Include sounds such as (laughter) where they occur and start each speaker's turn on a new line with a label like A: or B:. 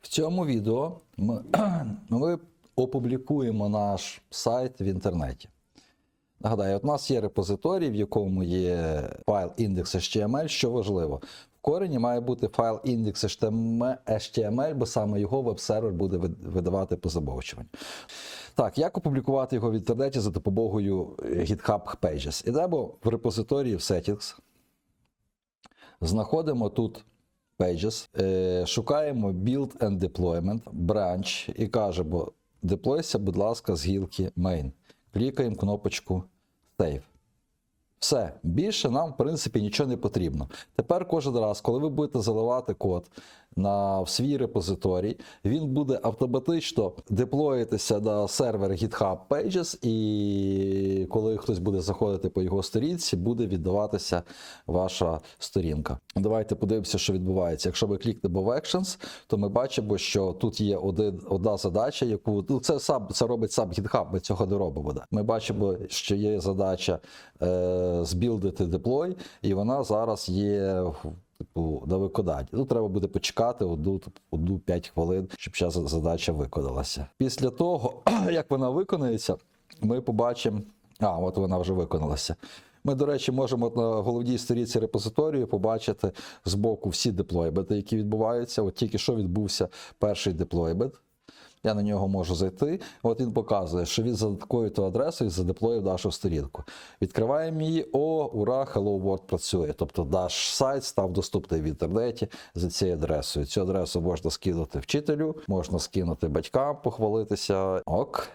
A: В цьому відео ми, (clears throat) ми опублікуємо наш сайт в інтернеті. Нагадаю, от у нас є репозиторій, в якому є файл index.html, що важливо. В корені має бути файл index.html, бо саме його веб-сервер буде видавати по замовчуванню. Так, як опублікувати його в інтернеті за допомогою е, GitHub Pages? Ідемо в репозиторії в Settings. Знаходимо тут Pages, е, шукаємо Build and Deployment, Branch і кажемо: деплойся, будь ласка, з гілки Main. Клікаємо кнопочку Save. Все, більше нам, в принципі, нічого не потрібно. Тепер кожен раз, коли ви будете заливати код на в свій репозиторій, він буде автоматично деплоїтися на сервер GitHub Pages, і коли хтось буде заходити по його сторінці, буде віддаватися ваша сторінка. Давайте подивимося, що відбувається. Якщо ми клікнемо в Actions, то ми бачимо, що тут є один, одна задача, яку ну, це сам це робить сам GitHub, ми цього не робимо. Да. Ми бачимо, що є задача е, збілдити деплой, і вона зараз є типу, на виконанні. Тут треба буде почекати одну, одну 5 хвилин, щоб ця задача виконалася. Після того, (clears throat) як вона виконається, ми побачимо. А, от вона вже виконалася. Ми, до речі, можемо на головній сторінці репозиторію побачити збоку всі деплойменти, які відбуваються. От тільки що відбувся перший деплоймент. Я на нього можу зайти. От він показує, що він за такою-то адресою задеплоїв нашу сторінку. Відкриваємо її. О, ура, Hello World працює. Тобто наш сайт став доступний в інтернеті за цією адресою. Цю адресу можна скинути вчителю, можна скинути батькам, похвалитися. Ок.